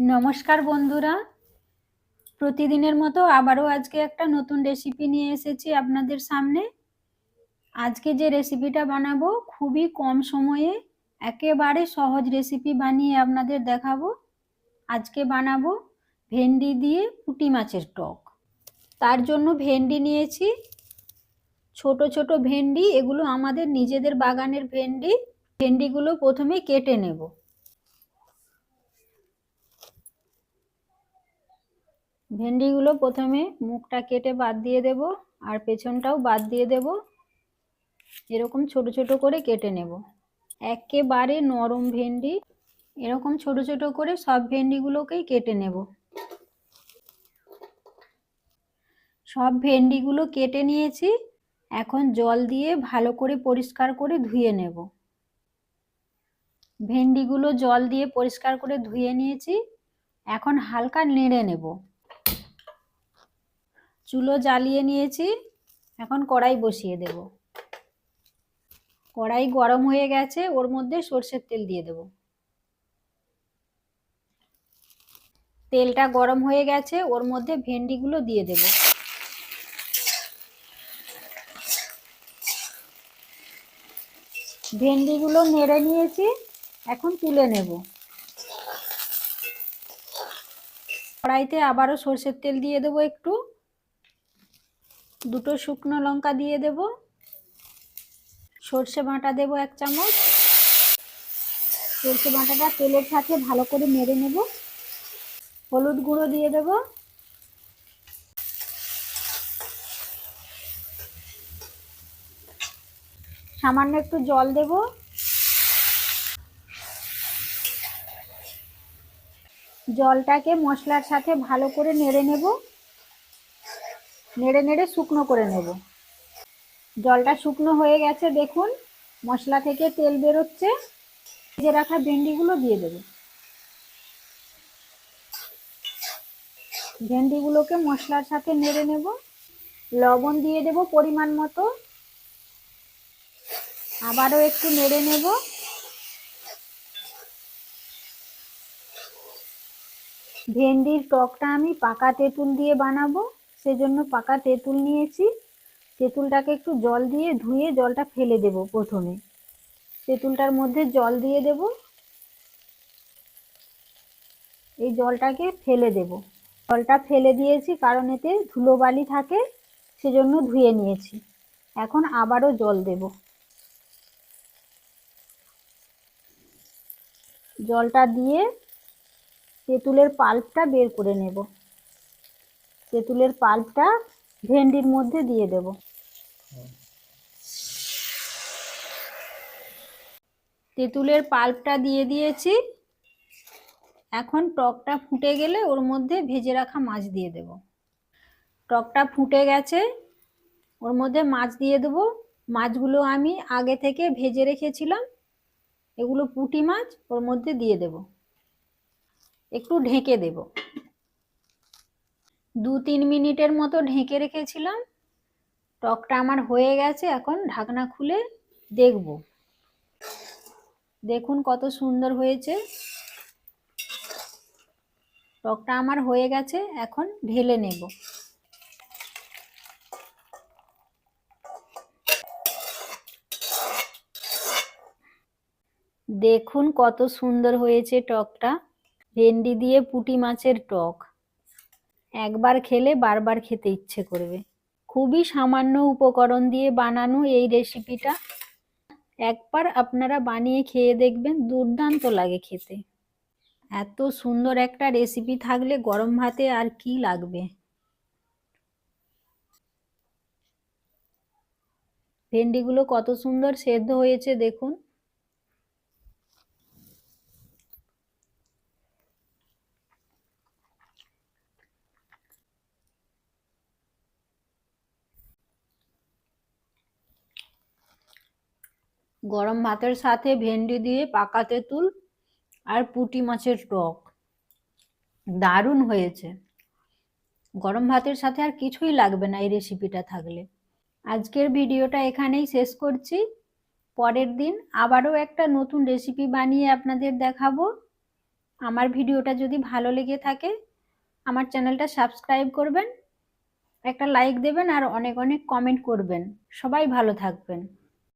নমস্কার বন্ধুরা। প্রতিদিনের মতো আবারও আজকে একটা নতুন রেসিপি নিয়ে এসেছি আপনাদের সামনে। আজকে যে রেসিপিটা বানাবো, খুবই কম সময়ে একেবারে সহজ রেসিপি বানিয়ে আপনাদের দেখাবো। আজকে বানাবো ভেন্ডি দিয়ে পুঁটি মাছের টক। তার জন্য ভেন্ডি নিয়েছি। ছোট ছোট ভেন্ডি, এগুলো আমাদের নিজেদের বাগানের ভেন্ডি। ভেন্ডিগুলো প্রথমে কেটে নেব। ভেন্ডিগুলো প্রথমে মুখটা কেটে বাদ দিয়ে দেব আর পেছনটাও বাদ দিয়ে দেব। এরকম ছোট ছোট করে কেটে নেব। একেবারে নরম ভেন্ডি, এরকম ছোট ছোট করে সব ভেন্ডিগুলোকেই কেটে নেব। সব ভেন্ডিগুলো কেটে নিয়েছি, এখন জল দিয়ে ভালো করে পরিষ্কার করে ধুয়ে নেব। ভেন্ডিগুলো জল দিয়ে পরিষ্কার করে ধুয়ে নিয়েছি, এখন হালকা নেড়ে নেব। চুলো জ্বালিয়ে নিয়েছি। এখন কড়াই বসিয়ে দেব। কড়াই গরম হয়ে গেছে, ওর মধ্যে সর্ষের তেল দিয়ে দেব। তেলটা গরম হয়ে গেছে, ওর মধ্যে ভেন্ডিগুলো দিয়ে দেব। ভেন্ডিগুলো নেড়ে নিয়েছি, এখন তুলে নেব। কড়াইতে আবারও সর্ষের তেল দিয়ে দেবো একটু। দুটো শুকনো লঙ্কা দিয়ে দেব। সর্ষে বাটা দেব এক চামচ। সর্ষে বাটাটা তেলের সাথে ভালো করে মেরে নেব। হলুদ গুঁড়ো দিয়ে দেব। সামান্য একটু জল দেব। জলটাকে মশলার সাথে ভালো করে নেড়ে নেব। নেড়ে নেড়ে শুকনো করে নেব। জলটা শুকনো হয়ে গেছে, দেখুন। মশলা থেকে তেল বেরোচ্ছে। ভেজে রাখা ভেন্ডিগুলো দিয়ে দেব। ভেন্ডিগুলোকে মশলার সাথে নেড়ে নেব। লবণ দিয়ে দেব পরিমাণ মতো। আবারও একটু নেড়ে নেব। ভেন্ডির টকটা আমি পাকা তেঁতুল দিয়ে বানাবো। সেজন্য পাকা তেঁতুল নিয়েছি। তেঁতুলটাকে একটু জল দিয়ে ধুয়ে জলটা ফেলে দেব প্রথমে। তেঁতুলটার মধ্যে জল দিয়ে দেব। এই জলটাকে ফেলে দেব। জলটা ফেলে দিয়েছি কারণ এতে ধুলোবালি থাকে, সেজন্য ধুয়ে নিয়েছি। এখন আবারও জল দেব। জলটা দিয়ে তেঁতুলের পাল্পটা বের করে নেব। তেঁতুলের পাল্পটা ভেন্ডির মধ্যে দিয়ে দেব। তেঁতুলের পাল্পটা দিয়ে দিয়েছি। এখন টকটা ফুটে গেলে ওর মধ্যে ভেজে রাখা মাছ দিয়ে দেব। টকটা ফুটে গেছে, ওর মধ্যে মাছ দিয়ে দেব। মাছগুলো আমি আগে থেকে ভেজে রেখেছিলাম, এগুলো পুঁটি মাছ ওর মধ্যে দিয়ে দেব। একটু ঢেকে দেব। দু তিন মিনিটের মতো ঢেকে রেখেছিলাম। টকটা আমার হয়ে গেছে, এখন ঢাকনা খুলে দেখব। দেখুন কত সুন্দর হয়েছে। টকটা আমার হয়ে গেছে, এখন ঢেলে নেব। দেখুন কত সুন্দর হয়েছে টকটা। ভেন্ডি দিয়ে পুঁটি মাছের টক। একবার খেলে বারবার খেতে ইচ্ছে করবে। খুবই সামান্য উপকরণ দিয়ে বানানো এই রেসিপিটা একবার আপনারা বানিয়ে খেয়ে দেখবেন, দুর্দান্ত লাগে খেতে। এত সুন্দর একটা রেসিপি থাকলে গরম ভাতে আর কি লাগবে? ভেন্ডিগুলো কত সুন্দর সেদ্ধ হয়েছে দেখুন। গরম ভাতের সাথে ভেন্ডি দিয়ে পাকা তেঁতুল আর পুঁটি মাছের টক। দারুণ হয়েছে। গরম ভাতের সাথে আর কিছুই লাগবে না এই রেসিপিটা থাকলে। আজকের ভিডিওটা এখানেই শেষ করছি। পরের দিন আবারও একটা নতুন রেসিপি বানিয়ে আপনাদের দেখাবো। আমার ভিডিওটা যদি ভালো লেগে থাকে, আমার চ্যানেলটা সাবস্ক্রাইব করবেন, একটা লাইক দেবেন আর অনেক অনেক কমেন্ট করবেন। সবাই ভালো থাকবেন।